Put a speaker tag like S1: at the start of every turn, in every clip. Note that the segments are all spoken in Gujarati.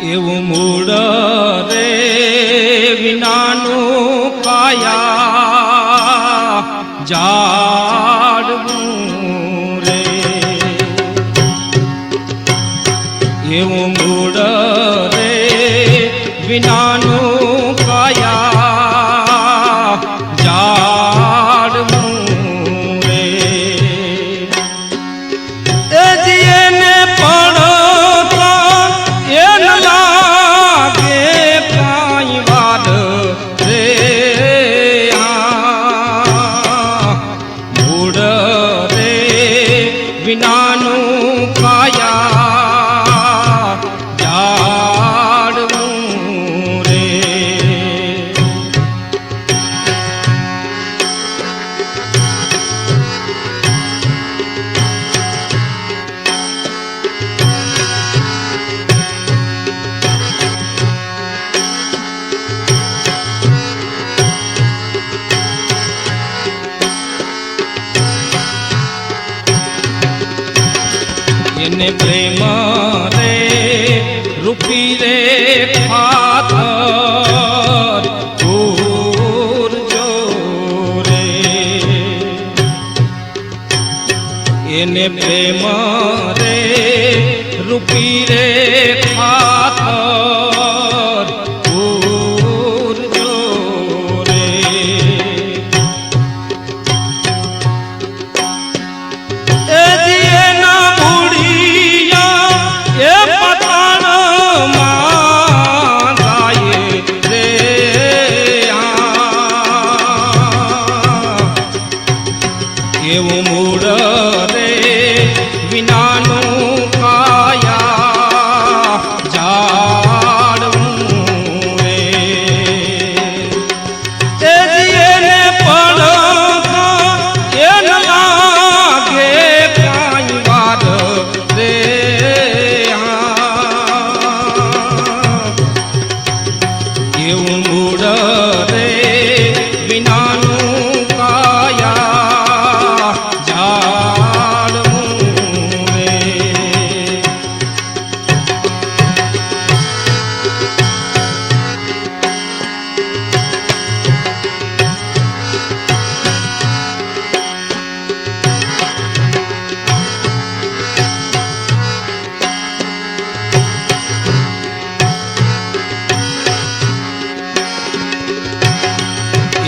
S1: એવું મૂળ રે વિનાનું પાયા જાડવું રે. એવું ನಿನ್ನೆ ಪ್ರೇಮ ರೇ ರೂಪಿ ರೇ ಪಾತ એને પ્રેમ રે રૂપી રે ખાત એવું મૂળ રે. વિનાનું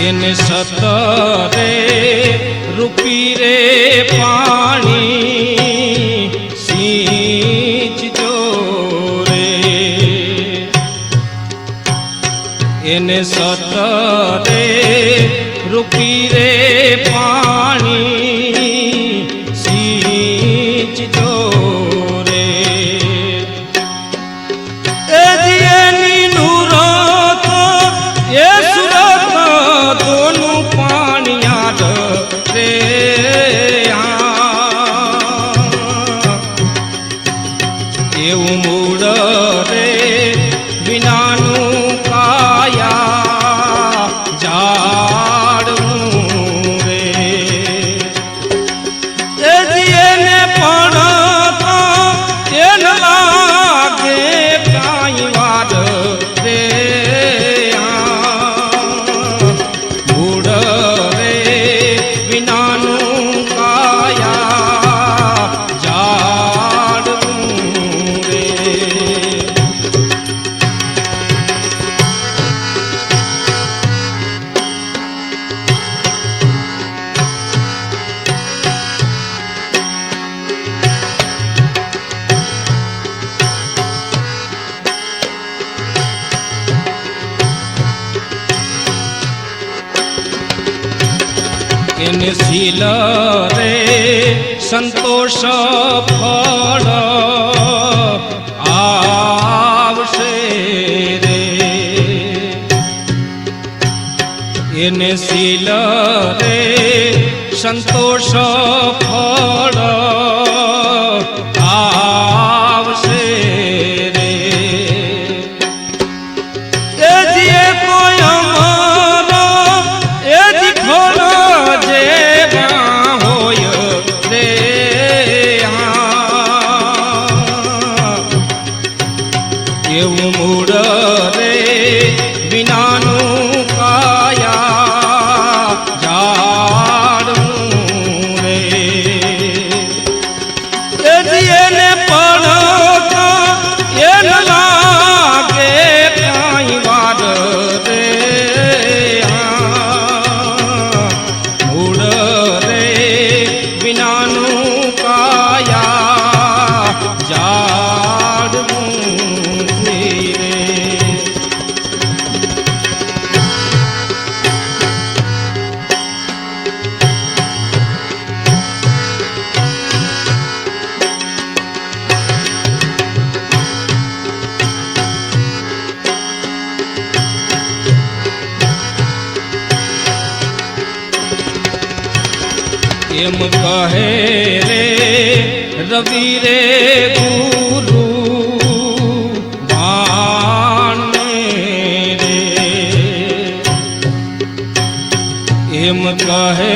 S1: એને સતરે રૂપી રે પાણી સિંચજો રે એને સતરે રૂપી રે પાણી কেনেছিল রে সন্তোষ ফল। આવશે રે કેનેছিল રે સંતોષ ફળ দে એમ કહે રે રવિ રે ગુરુ એમ કહે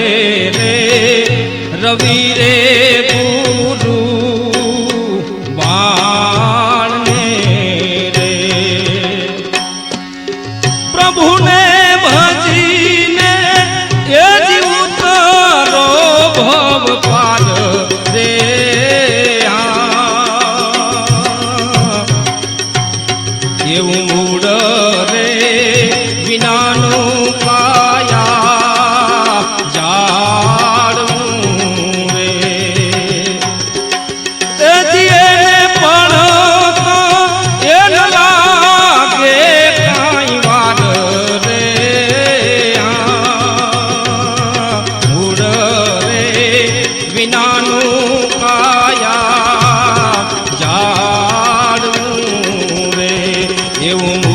S1: રે રવિ રે મૂળ રે. વિનાનું એવું